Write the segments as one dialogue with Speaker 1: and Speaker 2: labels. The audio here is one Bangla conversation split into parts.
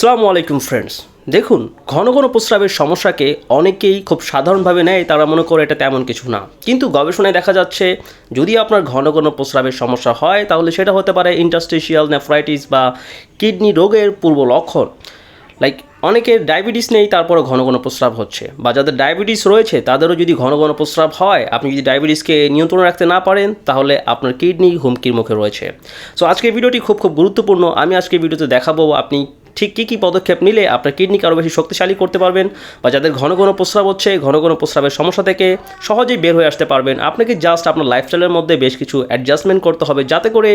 Speaker 1: সালামু আলাইকুম ফ্রেন্ডস দেখুন, ঘন ঘন প্রস্রাবের সমস্যাকে অনেকেই খুব সাধারণভাবে নেয়, তারা মনে করে এটা তেমন কিছু না। কিন্তু গবেষণায় দেখা যাচ্ছে, যদি আপনার ঘন ঘন প্রস্রাবের সমস্যা হয়, তাহলে সেটা হতে পারে ইন্টাস্টেশিয়াল নেফ্রাইটিস বা কিডনি রোগের পূর্ব লক্ষণ। লাইক অনেকের ডায়াবেটিস নেই তারপরে ঘন ঘন প্রস্রাব হচ্ছে। বা যাদের ডায়াবেটিস রয়েছে, তাদেরও যদি ঘন ঘন প্রস্রাব হয়, আপনি যদি ডায়াবেটিসকে নিয়ন্ত্রণে রাখতে না পারেন, তাহলে আপনার কিডনি হুমকির মুখে রয়েছে। সো আজকের ভিডিওটি খুব খুব গুরুত্বপূর্ণ। আমি আজকে ভিডিওতে দেখাবো আপনি ঠিক কী কী পদক্ষেপ নিলে আপনার কিডনিকে আরও বেশি শক্তিশালী করতে পারবেন? বা যাদের ঘন ঘন প্রস্রাব হচ্ছে, ঘন ঘন প্রস্রাবের সমস্যা থেকে সহজেই বের হয়ে আসতে পারবেন। আপনাকে জাস্ট আপনার লাইফস্টাইলের মধ্যে বেশ কিছু অ্যাডজাস্টমেন্ট করতে হবে যাতে করে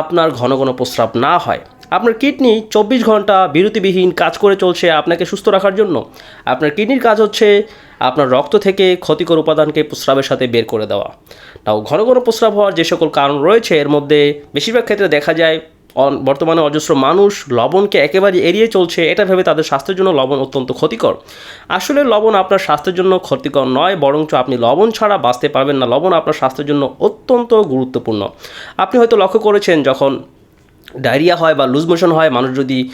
Speaker 1: আপনার ঘন ঘন প্রস্রাব না হয়। আপনার কিডনি চব্বিশ ঘণ্টা বিরতিবিহীন কাজ করে চলছে আপনাকে সুস্থ রাখার জন্য। আপনার কিডনির কাজ হচ্ছে আপনার রক্ত থেকে ক্ষতিকর উপাদানকে প্রস্রাবের সাথে বের করে দেওয়া। তাও ঘন ঘন প্রস্রাব হওয়ার যে সকল কারণ রয়েছে, এর মধ্যে বেশিরভাগ ক্ষেত্রে দেখা যায় বর্তমানে অজস্র মানুষ লবণকে একেবারে এড়িয়ে চলছে, এটা ভেবে তাদের স্বাস্থ্যের জন্য লবণ অত্যন্ত ক্ষতিকর। আসলে লবণ আপনার স্বাস্থ্যের জন্য ক্ষতিকর নয়, বরঞ্চ আপনি লবণ ছাড়া বাঁচতে পারবেন না। লবণ আপনার স্বাস্থ্যের জন্য অত্যন্ত গুরুত্বপূর্ণ। আপনি হয়তো লক্ষ্য করেছেন, যখন ডায়রিয়া হয় বা লুজ মোশন হয়, মানুষ যদি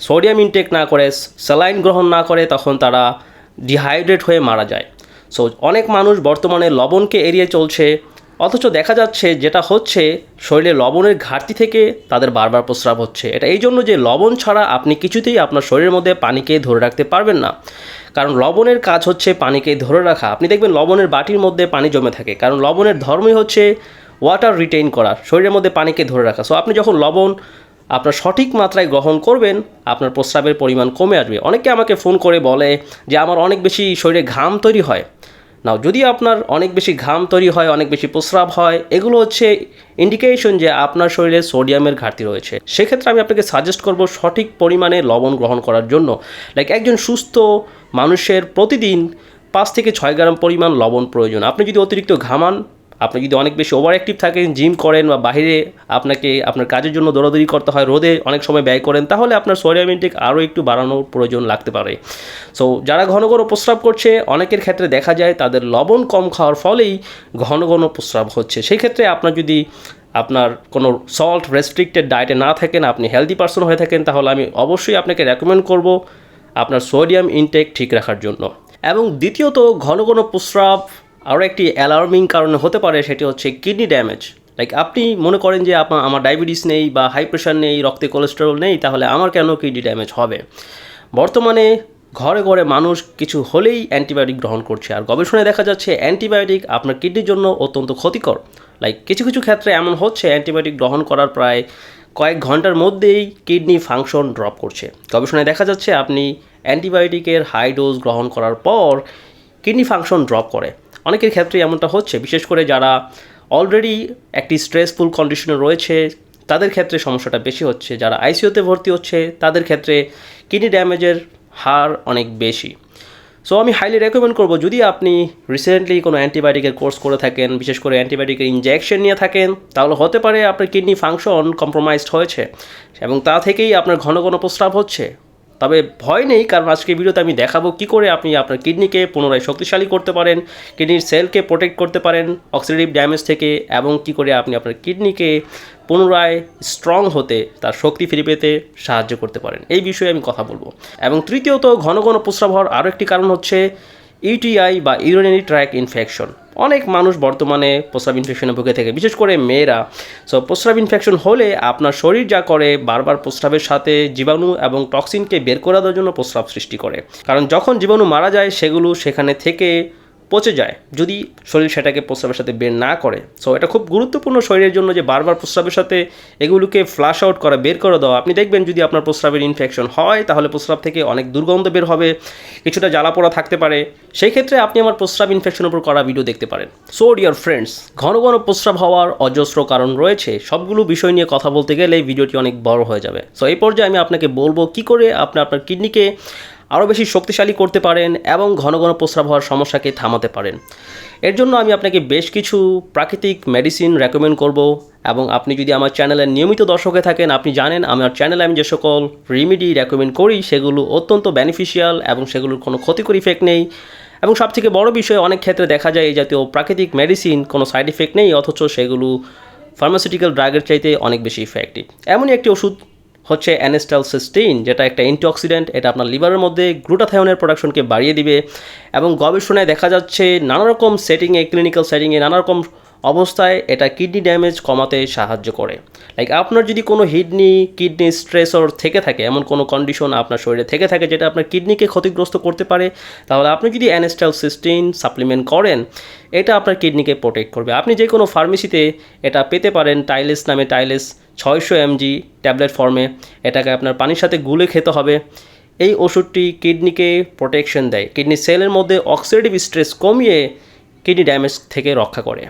Speaker 1: সোডিয়াম ইনটেক না করে, স্যালাইন গ্রহণ না করে, তখন তারা ডিহাইড্রেট হয়ে মারা যায়। সো, অনেক মানুষ বর্তমানে লবণকে এড়িয়ে চলছে। অথচ দেখা যাচ্ছে যেটা হচ্ছে, শরীরে লবণের ঘাটতি থেকে তাদের বারবার প্রস্রাব হচ্ছে। এটা এই জন্য যে লবণ ছাড়া আপনি কিছুতেই আপনার শরীরের মধ্যে পানিকে ধরে রাখতে পারবেন না। কারণ লবণের কাজ হচ্ছে পানিকে ধরে রাখা। আপনি দেখবেন লবণের বাটির মধ্যে পানি জমে থাকে। কারণ লবণের ধর্মই হচ্ছে ওয়াটার রিটেইন করা, শরীরের মধ্যে পানিকে ধরে রাখা। সো আপনি যখন লবণ আপনার সঠিক মাত্রায় গ্রহণ করবেন, আপনার প্রস্রাবের পরিমাণ কমে আসবে। অনেকে আমাকে ফোন করে বলে যে, আমার অনেক বেশি শরীরে ঘাম তৈরি হয়। নাও যদি আপনার অনেক বেশি ঘাম তৈরি হয়, অনেক বেশি প্রস্রাব হয়, এগুলো হচ্ছে ইন্ডিকেশন যে আপনার শরীরে সোডিয়ামের ঘাটতি রয়েছে। সেক্ষেত্রে আমি আপনাকে সাজেস্ট করব সঠিক পরিমাণে লবণ গ্রহণ করার জন্য। লাইক একজন সুস্থ মানুষের প্রতিদিন পাঁচ থেকে ছয় গ্রাম পরিমাণ লবণ প্রয়োজন। আপনি যদি অতিরিক্ত ঘামান আপনি যদি অনেক বেশি ওভার অ্যাক্টিভ থাকেন জিম করেন বা বাইরে আপনাকে আপনার কাজের জন্য দৌড়াদৌড়ি করতে হয়, রোদে অনেক সময় ব্যয় করেন, তাহলে আপনার সোডিয়াম ইনটেক আরও একটু বাড়ানোর প্রয়োজন লাগতে পারে। সো যারা ঘন ঘন প্রস্রাব করছে, অনেকের ক্ষেত্রে দেখা যায় তাদের লবণ কম খাওয়ার ফলেই ঘন ঘন প্রস্রাব হচ্ছে। সেই ক্ষেত্রে আপনার যদি আপনার কোনো সল্ট রেস্ট্রিক্টেড ডায়েটে না থাকেন, আপনি হেলদি পার্সন হয়ে থাকেন, তাহলে আমি অবশ্যই আপনাকে রেকমেন্ড করব আপনার সোডিয়াম ইনটেক ঠিক রাখার জন্য। এবং দ্বিতীয়ত, ঘন ঘন প্রস্রাব আরও একটি অ্যালার্মিং কারণে হতে পারে সেটি হচ্ছে কিডনি ড্যামেজ লাইক আপনি মনে করেন যে আপনার আমার ডায়াবেটিস নেই বা হাই প্রেশার নেই, রক্তে কোলেস্টেরল নেই, তাহলে আমার কেন কিডনি ড্যামেজ হবে? বর্তমানে ঘরে ঘরে মানুষ কিছু হলেই অ্যান্টিবায়োটিক গ্রহণ করছে। আর গবেষণায় দেখা যাচ্ছে অ্যান্টিবায়োটিক আপনার কিডনির জন্য অত্যন্ত ক্ষতিকর। লাইক কিছু কিছু ক্ষেত্রে এমন হচ্ছে অ্যান্টিবায়োটিক গ্রহণ করার প্রায় কয়েক ঘণ্টার মধ্যেই কিডনি ফাংশন ড্রপ করছে। গবেষণায় দেখা যাচ্ছে আপনি অ্যান্টিবায়োটিকের হাই ডোজ গ্রহণ করার পর কিডনি ফাংশন ড্রপ করে। অনেকের ক্ষেত্রে এমনটা হচ্ছে, বিশেষ করে যারা অলরেডি একটি স্ট্রেসফুল কন্ডিশনে রয়েছে, তাদের ক্ষেত্রে সমস্যাটা বেশি হচ্ছে। যারা আইসিইউতে ভর্তি হচ্ছে, তাদের ক্ষেত্রে কিডনি ড্যামেজের হার অনেক বেশি। সো আমি হাইলি রেকমেন্ড করব, যদি আপনি রিসেন্টলি কোনো অ্যান্টিবায়োটিকের কোর্স করে থাকেন, বিশেষ করে অ্যান্টিবায়োটিকের ইনজেকশন নিয়ে থাকেন, তাহলে হতে পারে আপনার কিডনি ফাংশন কম্প্রোমাইজড হয়েছে এবং তা থেকেই আপনার ঘন ঘন প্রস্রাব হচ্ছে। তবে ভয় নেই, কারণ আজকে ভিডিওতে আমি দেখাবো কি করে আপনি আপনার কিডনিকে পুনরায় শক্তিশালী করতে পারেন, কিডনির সেলকে প্রোটেক্ট করতে পারেন অক্সিডেটিভ ড্যামেজ থেকে, এবং কি করে আপনি আপনার কিডনিকে পুনরায় স্ট্রং হতে, তার শক্তি ফিরে পেতে সাহায্য করতে পারেন। এই বিষয়ে আমি কথা বলব। এবং তৃতীয়ত, ঘন ঘন প্রস্রাব হওয়ার আরও একটি কারণ হচ্ছে ইউটিআই বা ইউরিনারি ট্র্যাক ইনফেকশন অনেক মানুষ বর্তমানে প্রস্রাব ইনফেকশনে ভুগে থাকে, বিশেষ করে মেয়েরা। সো প্রস্রাব ইনফেকশন হলে আপনার শরীর যা করে, বারবার প্রস্রাবের সাথে জীবাণু এবং টক্সিনকে বের করে দেওয়ার জন্য প্রস্রাব সৃষ্টি করে। কারণ যখন জীবাণু মারা যায়, সেগুলো সেখানে থেকে পচে যায়, যদি শরীর সেটাকে প্রস্রাবের সাথে বের না করে। সো এটা খুব গুরুত্বপূর্ণ শরীরের জন্য যে বারবার প্রস্রাবের সাথে এগুলোকে ফ্লাশ আউট করা, বের করে দেওয়া। আপনি দেখবেন যদি আপনার প্রস্রাবের ইনফেকশন হয়, তাহলে প্রস্রাব থেকে অনেক দুর্গন্ধ বের হবে, কিছুটা জ্বালাপোড়া থাকতে পারে। সেই ক্ষেত্রে আপনি আমার প্রস্রাব ইনফেকশনের উপর করা ভিডিও দেখতে পারেন। সো ডিয়ার ফ্রেন্ডস ঘন ঘন প্রস্রাব হওয়ার অজস্র কারণ রয়েছে। সবগুলো বিষয় নিয়ে কথা বলতে গেলে ভিডিওটি অনেক বড় হয়ে যাবে। সো এই পর্যায়ে আমি আপনাকে বলব কি করে আপনি আপনার কিডনিকে আরও বেশি শক্তিশালী করতে পারেন এবং ঘন ঘন প্রস্রাব হওয়ার সমস্যাকে থামাতে পারেন। এর জন্য আমি আপনাকে বেশ কিছু প্রাকৃতিক মেডিসিন রেকমেন্ড করব এবং আপনি যদি আমার চ্যানেলের নিয়মিত দর্শক থাকেন, আপনি জানেন আমার চ্যানেলে আমি যে সকল রেমিডি রেকমেন্ড করি, সেগুলো অত্যন্ত বেনিফিশিয়াল এবং সেগুলোর কোনো ক্ষতিকর ইফেক্ট নেই। এবং সবথেকে বড় বিষয়, অনেক ক্ষেত্রে দেখা যায় এই জাতীয় প্রাকৃতিক মেডিসিন কোনো সাইড ইফেক্ট নেই, অথচ সেগুলো ফার্মাসিউটিক্যাল ড্রাগের চাইতে অনেক বেশি ইফেক্টিভ এমনই একটি ওষুধ হচ্ছে অ্যানেস্টাল সিস্টিন যেটা একটা অ্যান্টিঅক্সিডেন্ট, এটা আপনার লিভারের মধ্যে গ্লুটাথায়নের প্রোডাকশনকে বাড়িয়ে দিবে এবং গবেষণায় দেখা যাচ্ছে নানারকম সেটিংয়ে, ক্লিনিক্যাল সেটিংয়ে নানা রকম অবস্থায় এটা কিডনি ড্যামেজ কমাতে সাহায্য করে। লাইক আপনার যদি কোনো কিডনি কিডনি স্ট্রেসর থেকে থাকে, এমন কোনো কন্ডিশন আপনার শরীরে থেকে থাকে যেটা আপনার কিডনিকে ক্ষতিগ্রস্ত করতে পারে, তাহলে আপনি যদি অ্যানেস্টাল সিস্টিন সাপ্লিমেন্ট করেন, এটা আপনার কিডনিকে প্রোটেক্ট করবে। আপনি যে কোনো ফার্মেসিতে এটা পেতে পারেন টাইলেস নামে টাইলেস ছয়শো এমজি ট্যাবলেট ফর্মে এটাকে আপনার পানির সাথে গুলে খেতে হবে। এই ওষুধটি কিডনিকে প্রোটেকশন দেয়। কিডনি সেলের মধ্যে অক্সিডেটিভ স্ট্রেস কমিয়ে কিডনি ড্যামেজ থেকে রক্ষা করে।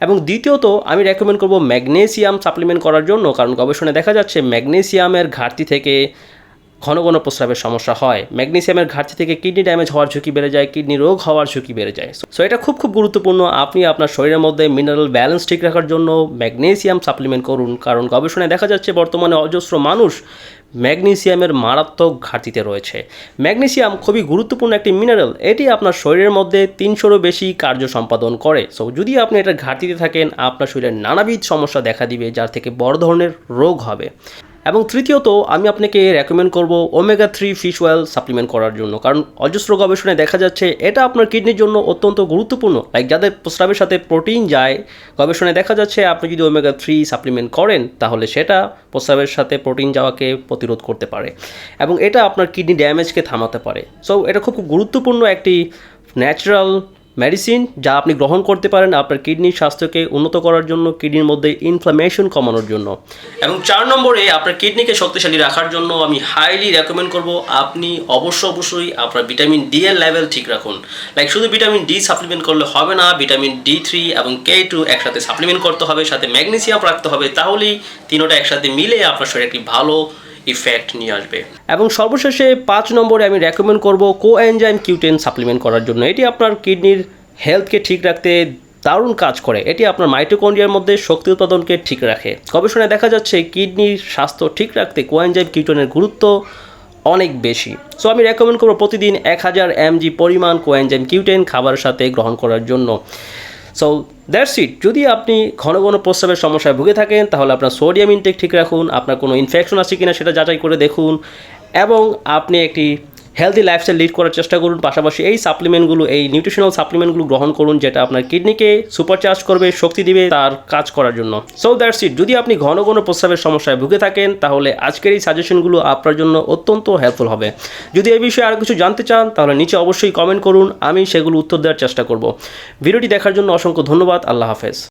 Speaker 1: এবং দ্বিতীয়ত, আমি রেকমেন্ড করব ম্যাগনেসিয়াম সাপ্লিমেন্ট করার জন্য, কারণ গবেষণায় দেখা যাচ্ছে ম্যাগনেসিয়ামের ঘাটতি থেকে ঘন ঘন প্রস্রাবের সমস্যা হয়। ম্যাগনেসিয়ামের ঘাটতি থেকে কিডনি ড্যামেজ হওয়ার ঝুঁকি বেড়ে যায়, কিডনি রোগ হওয়ার ঝুঁকি বেড়ে যায়। সো এটা খুব খুব গুরুত্বপূর্ণ। আপনি আপনার শরীরের মধ্যে মিনারেল ব্যালেন্স ঠিক রাখার জন্য ম্যাগনেসিয়াম সাপ্লিমেন্ট করুন। কারণ গবেষণায় দেখা যাচ্ছে বর্তমানে অজস্র মানুষ ম্যাগনেসিয়ামের মারাত্মক ঘাটতিতে রয়েছে। ম্যাগনেসিয়াম খুবই গুরুত্বপূর্ণ একটি মিনারেল এটি আপনার শরীরের মধ্যে তিনশোরও বেশি কার্য সম্পাদন করে। সো যদি আপনি এটা ঘাটতিতে থাকেন, আপনার শরীরে নানাবিধ সমস্যা দেখা দিবে, যার থেকে বড় ধরনের রোগ হবে। এবং তৃতীয়ত, আমি আপনাকে রেকমেন্ড করব omega three fish oil supplement করার জন্য। কারণ অজস্র গবেষণায় দেখা যাচ্ছে, এটা আপনার কিডনির জন্য অত্যন্ত গুরুত্বপূর্ণ। লাইক যাদের প্রস্রাবের সাথে প্রোটিন যায়, গবেষণায় দেখা যাচ্ছে, আপনি যদি ওমেগা থ্রি সাপ্লিমেন্ট করেন, তাহলে সেটা প্রস্রাবের সাথে প্রোটিন যাওয়াকে প্রতিরোধ করতে পারে এবং এটা আপনার কিডনি ড্যামেজকে থামাতে পারে। সো এটা খুব খুব গুরুত্বপূর্ণ একটি ন্যাচারাল মেডিসিন যা আপনি গ্রহণ করতে পারেন আপনার কিডনির স্বাস্থ্যকে উন্নত করার জন্য, কিডনির মধ্যে ইনফ্লামেশন কমানোর জন্য। এবং চার নম্বরে আপনার কিডনিকে শক্তিশালী রাখার জন্য আমি হাইলি রেকমেন্ড করব, আপনি অবশ্য অবশ্যই আপনার ভিটামিন ডি এর লেভেল ঠিক রাখুন। লাইক শুধু ভিটামিন ডি সাপ্লিমেন্ট করলে হবে না ভিটামিন ডি থ্রি এবং কে টু একসাথে সাপ্লিমেন্ট করতে হবে, সাথে ম্যাগনেসিয়াম রাখতে হবে, তাহলেই তিনোটা একসাথে মিলে আপনার শরীরে একটি ভালো ইফেক্ট নিয়ে আসবে। এবং সর্বশেষে পাঁচ নম্বরে আমি রেকমেন্ড করব কো এনজাইম কিউটেন সাপ্লিমেন্ট করার জন্য। এটি আপনার কিডনির হেলথকে ঠিক রাখতে দারুণ কাজ করে। এটি আপনার মাইটোকন্ড্রিয়ার মধ্যে শক্তি উৎপাদনকে ঠিক রাখে। গবেষণায় দেখা যাচ্ছে কিডনির স্বাস্থ্য ঠিক রাখতে কোয়েনজাইম কিউটনের গুরুত্ব অনেক বেশি। সো আমি রেকমেন্ড করব প্রতিদিন এক হাজার এমজি পরিমাণ কোয়েনজাইম কিউটেন খাবারের সাথে গ্রহণ করার জন্য। সো দ্যাটস ইট যদি আপনি ঘন ঘন প্রস্রাবের সমস্যায় ভুগে থাকেন, তাহলে আপনার সোডিয়াম ইনটেক ঠিক রাখুন, আপনার কোনো ইনফেকশন আছে কিনা সেটা যাচাই করে দেখুন এবং আপনি একটি হেলদি লাইফস্টাইল লিড করার চেষ্টা করুন। পাশাপাশি এই সাপ্লিমেন্টগুলো এই নিউট্রিশনাল সাপ্লিমেন্টগুলো গ্রহণ করুন, যেটা আপনার কিডনিকে সুপারচার্জ করবে, শক্তি দিবে তার কাজ করার জন্য। সো দ্যাটস ইট যদি আপনি ঘন ঘন প্রস্রাবের সমস্যায় ভুগে থাকেন, তাহলে আজকের এই সাজেশনগুলো আপনার জন্য অত্যন্ত হেল্পফুল হবে। যদি এই বিষয়ে আরও কিছু জানতে চান, তাহলে নিচে অবশ্যই কমেন্ট করুন, আমি সেগুলো উত্তর দেওয়ার চেষ্টা করব। ভিডিওটি দেখার জন্য অসংখ্য ধন্যবাদ। আল্লাহ হাফেজ।